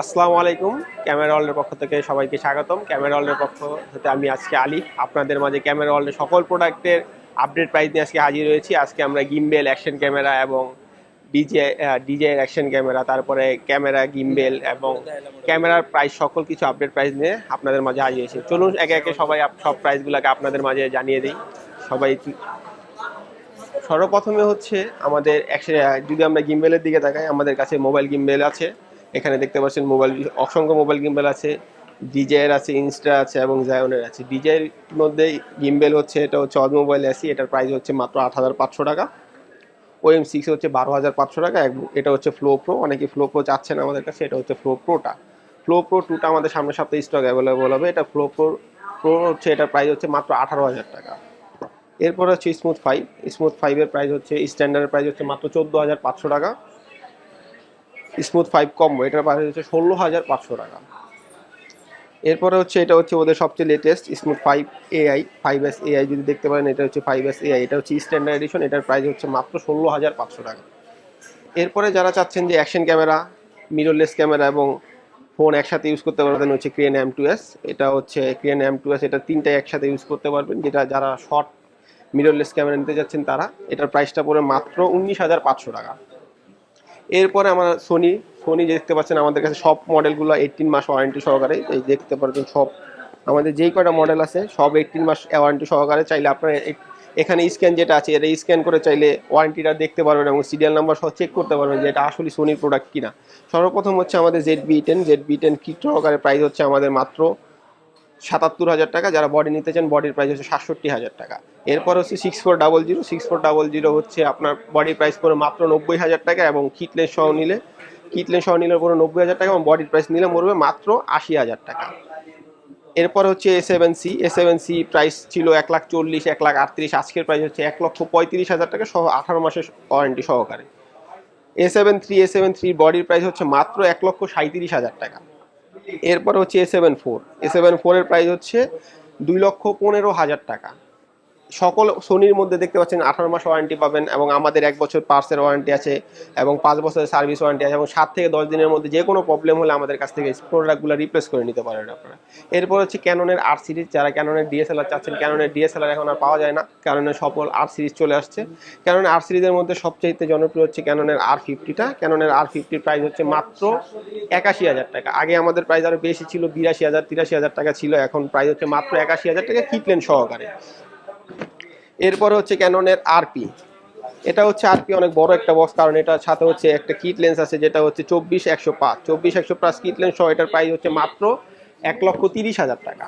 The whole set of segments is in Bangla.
আসসালামু আলাইকুম। ক্যামেরা ওয়ার্ল্ডের পক্ষ থেকে সবাইকে স্বাগতম। ক্যামেরা ওয়ার্ল্ডের পক্ষ থেকে আমি আজকে আলিফ আপনাদের মাঝে ক্যামেরা ওয়ার্ল্ডের সকল প্রোডাক্টের আপডেট প্রাইস নিয়ে আজকে হাজির হয়েছি। আজকে আমরা গিমবেল অ্যাকশন ক্যামেরা এবং ডিজে ডিজে অ্যাকশন ক্যামেরা, তারপরে ক্যামেরা, গিমবেল এবং ক্যামেরার প্রাইস সকল কিছু আপডেট প্রাইস নিয়ে আপনাদের মাঝে হাজির হয়েছি। চলুন একে একে সবাই সব প্রাইসগুলোকে আপনাদের মাঝে জানিয়ে দিই। সবাই সর্বপ্রথমে হচ্ছে আমাদের যদি আমরা গিম্বেলের দিকে তাকাই, আমাদের কাছে মোবাইল গিম্বেল আছে। এখানে দেখতে পাচ্ছেন মোবাইল, অসংখ্য মোবাইল গিম্বেল আছে। ডিজের আছে, ইনস্টা আছে এবং জায়নের আছে। ডিজের মধ্যে গিম্বেল হচ্ছে, এটা হচ্ছে অজ মোবাইল আসি এটার প্রাইস হচ্ছে মাত্র আট হাজার পাঁচশো টাকা। ওএম সিক্স হচ্ছে বারো হাজার পাঁচশো টাকা এটা হচ্ছে ফ্লো প্রো অনেকে ফ্লো প্রো চাচ্ছেন আমাদের কাছে, এটা হচ্ছে ফ্লো প্রোটা ফ্লো প্রো টুটা আমাদের সামনের সপ্তাহে স্টক অ্যাভেলেবল হবে। এটা ফ্লো প্রো প্রো হচ্ছে, এটার প্রাইস হচ্ছে মাত্র আঠারো হাজার টাকা। এরপর হচ্ছে স্মুথ ফাইভ স্মুথ ফাইভের প্রাইস হচ্ছে স্ট্যান্ডার্ডের প্রাইস হচ্ছে মাত্র চোদ্দ হাজার পাঁচশো টাকা। স্মুথ ফাইভ কম্বো এটার প্রাইস হচ্ছে ষোলো হাজার পাঁচশো টাকা। এরপরে হচ্ছে, এটা হচ্ছে ওদের সবচেয়ে latest Smooth five AI five S AI যদি দেখতে পারেন, এটা হচ্ছে ফাইভ এস এআই এটা হচ্ছে স্ট্যান্ডার্ড এডিশন এটার প্রাইস হচ্ছে মাত্র ষোলো হাজার পাঁচশো টাকা। এরপরে যারা চাচ্ছেন যে অ্যাকশন ক্যামেরা মিররলেস ক্যামেরা এবং ফোন একসাথে ইউজ করতে পারবেন, হচ্ছে ক্রিয়েন এম টু এস এটা হচ্ছে ক্রিয়েন এম টু এস এটা তিনটাই একসাথে ইউজ করতে পারবেন, যেটা যারা শর্ট মিররলেস ক্যামেরা নিতে যাচ্ছেন তারা। এটার প্রাইসটা পড়ে মাত্র উনিশ হাজার পাঁচশো টাকা। এরপরে আমার সোনি সোনি দেখতে পাচ্ছেন আমাদের কাছে সব মডেলগুলো এইটিন মাস ওয়ারেন্টি সহকারে, এই দেখতে পারবেন সব। আমাদের যেই কয়টা মডেল আছে, সব এইটিন মাস ওয়ারেন্টি সহকারে চাইলে আপনার এখানে স্ক্যান যেটা আছে এটা স্ক্যান করে চাইলে ওয়ারেন্টিটা দেখতে পারবেন এবং সিরিয়াল নাম্বার সহ চেক করতে পারবেন যে এটা আসলে সোনির প্রোডাক্ট কিনা। সর্বপ্রথম হচ্ছে আমাদের Z B ten Z B ten kit সহকারে প্রাইস হচ্ছে আমাদের মাত্র সাতাত্তর হাজার টাকা, যারা বডি নিতে চান বডির প্রাইস হচ্ছে সাতষট্টি হাজার টাকা। এরপর হচ্ছে six four double zero six four double zero হচ্ছে আপনার বডির প্রাইস পড়ে মাত্র নব্বই হাজার টাকা এবং কিটলেস সহ নিলে কিটলেস সহ নিলে পড়ে নব্বই হাজার টাকা এবং বডির প্রাইস নিলে মরবে মাত্র আশি হাজার টাকা। এরপর হচ্ছে A seven C A seven C price ছিল এক লাখ চল্লিশ, এক লাখ আটত্রিশ, আজকের প্রাইস হচ্ছে এক লক্ষ পঁয়ত্রিশ হাজার টাকা সহ আঠারো মাসের ওয়ারেন্টি সহকারে। A seven three A seven three বডির প্রাইস হচ্ছে মাত্র এক লক্ষ সাঁত্রিশ হাজার টাকা। এরপর হচ্ছে A seven four A seven ফোরের প্রাইস হচ্ছে দুই লক্ষ পনেরো হাজার টাকা। সকল সোনির মধ্যে দেখতে পাচ্ছেন আঠারো মাস ওয়ারেন্টি পাবেন এবং আমাদের এক বছর পার্সের ওয়ারেন্টি আছে এবং পাঁচ বছরের সার্ভিস ওয়ারেন্টি আছে এবং সাত থেকে দশ দিনের মধ্যে যে কোনো প্রবলেম হলে আমাদের কাছ থেকে প্রোডাক্টগুলো রিপ্লেস করে নিতে পারেন আপনারা। এরপর হচ্ছে ক্যাননের আর সিরিজ যারা ক্যাননের ডিএসএলআর চাচ্ছেন ক্যাননের ডিএসএলআর এখন আর পাওয়া যায় না। ক্যাননের সকল আর সিরিজ চলে আসছে। ক্যাননের আর সিরিজের মধ্যে সবচেয়ে জনপ্রিয় হচ্ছে ক্যাননের আর ফিফটিটা ক্যাননের আর ফিফটির প্রাইস হচ্ছে মাত্র একাশি হাজার টাকা। আগে আমাদের প্রাইস আরও বেশি ছিল, বিরাশি হাজার, তিরাশি হাজার টাকা ছিল। এখন প্রাইস হচ্ছে মাত্র একাশি হাজার টাকা কিটলেন সহকারে। এরপরে হচ্ছে ক্যাননের আরপি এটা হচ্ছে আরপি অনেক বড় একটা বক্স কারণ এটার সাথে হচ্ছে একটা কিট লেন্স আছে, যেটা হচ্ছে চব্বিশ একশো পাঁচ। চব্বিশ একশো পাঁচ কিট লেন্স সহ এটার প্রাইস হচ্ছে মাত্র এক লক্ষ তিরিশ হাজার টাকা।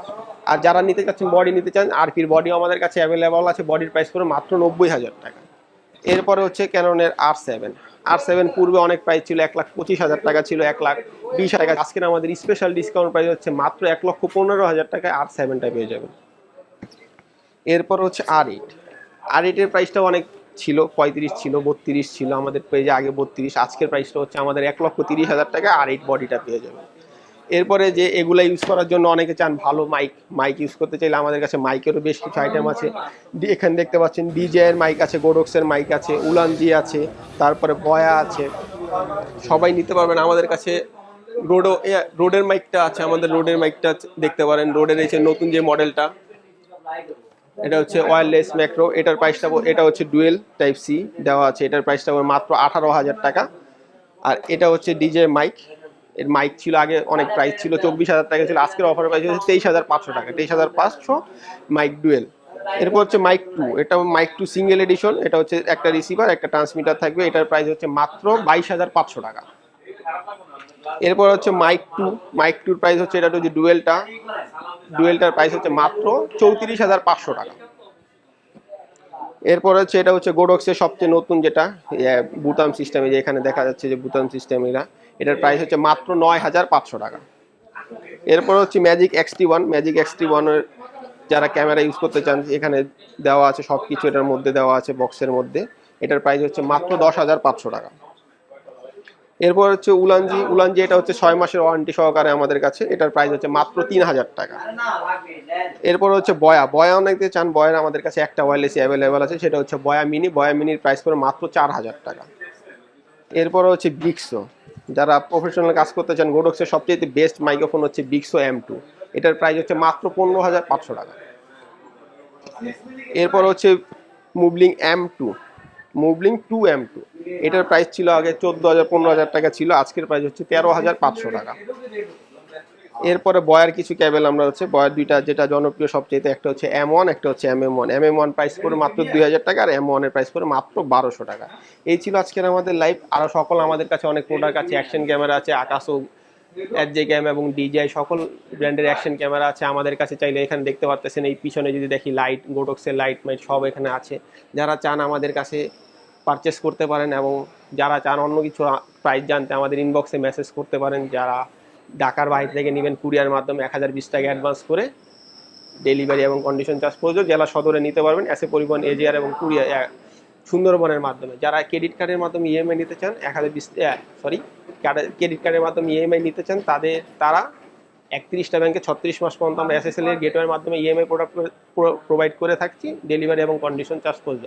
আর যারা নিতে চাচ্ছেন বডি নিতে চান আরপির বডি আমাদের কাছে অ্যাভেলেবল আছে বডির প্রাইস করে মাত্র নব্বই হাজার টাকা। এরপরে হচ্ছে ক্যাননের আর সেভেন আর সেভেন পূর্বে অনেক প্রাইস ছিল এক লাখ পঁচিশ হাজার টাকা ছিল, এক লাখ বিশ হাজার টাকা। আজকের আমাদের স্পেশাল ডিসকাউন্ট প্রাইস হচ্ছে মাত্র এক লক্ষ পনেরো হাজার টাকায় আর সেভেনটা পেয়ে যাবেন। এরপর হচ্ছে আর এইট আর এইটের প্রাইসটাও অনেক ছিল, পঁয়ত্রিশ ছিল, বত্রিশ ছিল, আমাদের পেজে আগে বত্রিশ, আজকের প্রাইসটা হচ্ছে আমাদের এক লক্ষ তিরিশ হাজার টাকা, আর এইট বডিটা পেয়ে যাবে। এরপরে যে এগুলা ইউজ করার জন্য অনেকে চান ভালো মাইক মাইক ইউজ করতে চাইলে আমাদের কাছে মাইকেরও বেশ কিছু আইটেম আছে। এখানে দেখতে পাচ্ছেন ডিজে এর মাইক আছে গোডক্সের মাইক আছে উলানজি আছে, তারপরে বয়া আছে। সবাই নিতে পারবেন আমাদের কাছে রোডও রোডের মাইকটা আছে, আমাদের রোডের মাইকটা দেখতে পারেন। রোডের এই নতুন যে মডেলটা এটা হচ্ছে ওয়্যারলেস ম্যাক্রো এটার প্রাইসটা এটা হচ্ছে ডুয়েল টাইপ সি দেওয়া আছে। এটার প্রাইসটা মাত্র আঠারো হাজার টাকা। আর এটা হচ্ছে ডিজে মাইক এর মাইক ছিল আগে অনেক প্রাইস ছিল, চব্বিশ হাজার টাকা ছিল। আজকের অফার প্রাইস হচ্ছে তেইশ হাজার পাঁচশো টাকা, তেইশ হাজার পাঁচশো মাইক ডুয়েল এরপর হচ্ছে মাইক টু এটা মাইক টু সিঙ্গেল এডিশন এটা হচ্ছে একটা রিসিভার একটা ট্রান্সমিটার থাকবে। এটার প্রাইস হচ্ছে মাত্র বাইশ হাজার পাঁচশো টাকা। এরপর হচ্ছে মাইক টু মাইক টুর প্রাইস হচ্ছে এটা হচ্ছে ডুয়েলটা ডুয়েলটার প্রাইস হচ্ছে মাত্র চৌত্রিশ হাজার পাঁচশো টাকা। এরপর হচ্ছে এটা হচ্ছে গোডক্সের সবচেয়ে নতুন যেটা বুতাম সিস্টেমে যে এখানে দেখা যাচ্ছে যে বুতাম সিস্টেম এরা, এটার প্রাইস হচ্ছে মাত্র নয় হাজার পাঁচশো টাকা। এরপর হচ্ছে Magic XT one Magic XT ওয়ানের যারা ক্যামেরা ইউজ করতে চান, এখানে দেওয়া আছে সব কিছু এটার মধ্যে দেওয়া আছে বক্সের মধ্যে। এটার প্রাইস হচ্ছে মাত্র দশ হাজার পাঁচশো টাকা। এরপর হচ্ছে উলানজি উলানজি এটা হচ্ছে ছয় মাসের ওয়ারেন্টি সহকারে আমাদের কাছে। এটার প্রাইস হচ্ছে মাত্র তিন হাজার টাকা। এরপর হচ্ছে বয়া। বয়া অনেকে চান, বয়ার আমাদের কাছে একটা ওয়ারলেসই অ্যাভেলেবেল আছে, সেটা হচ্ছে বয়া মিনি বয়া মিনির প্রাইস পড়ে মাত্র চার হাজার টাকা। এরপর হচ্ছে ব্রিক্সো যারা প্রফেশনাল কাজ করতে চান গোডক্সের সবচেয়ে বেস্ট মাইক্রোফোন হচ্ছে বিক্সো এম টু এটার প্রাইস হচ্ছে মাত্র পনেরো হাজার পাঁচশো টাকা। এরপর হচ্ছে মুবলিং এম টু মুবলিং টু এম টু এটার প্রাইস ছিল আগে চোদ্দ হাজার পনেরো হাজার টাকা ছিল। আজকের প্রাইস হচ্ছে তেরো হাজার পাঁচশো টাকা। এরপরে বয়ার কিছু ক্যাবেল আমরা হচ্ছে, বয়ার দুইটা যেটা জনপ্রিয় সবচেয়ে, একটা হচ্ছে এম ওয়ান একটা হচ্ছে M M one M M one price পড়ে মাত্র দুই হাজার টাকা আর এম ওয়ানের প্রাইস পড়ে মাত্র বারোশো টাকা। এই ছিল আজকের আমাদের লাইভ আরও সকল আমাদের কাছে অনেক প্রোডাক্ট আছে অ্যাকশন ক্যামেরা আছে, আকাশও এর যে ক্যাম এবং ডিজিআই সকল ব্র্যান্ডের অ্যাকশন ক্যামেরা আছে আমাদের কাছে চাইলে এখানে দেখতে পারতেছেন। এই পিছনে যদি দেখি লাইট গোটক্সের লাইট মাইট সব এখানে আছে। যারা চান আমাদের কাছে পারচেস করতে পারেন এবং যারা চান অন্য কিছু প্রাইস জানতে আমাদের ইনবক্সে মেসেজ করতে পারেন। যারা ঢাকার বাইরে থেকে নেবেন কুরিয়ার মাধ্যমে এক হাজার বিশ টাকা অ্যাডভান্স করে ডেলিভারি এবং কন্ডিশন চার্জ প্রযোজ্য জেলা সদরে নিতে পারবেন এসে পরিবহন এজিআর এবং কুরিয়ার সুন্দরবনের মাধ্যমে। যারা ক্রেডিট কার্ডের মাধ্যমে ইএমআই নিতে চান, এক হাজার বিশ সরি ক্রেডিট কার্ডের মাধ্যমে ইএমআই নিতে চান, তাদের, তারা একত্রিশটা ব্যাংকে ছত্রিশ মাস পর্যন্ত আমরা এসএসএল এর গেটওয়ের মাধ্যমে ইএমআই প্রোডাক্ট প্রোভাইড করে থাকছি ডেলিভারি এবং কন্ডিশন চার্জ প্রযোজ্য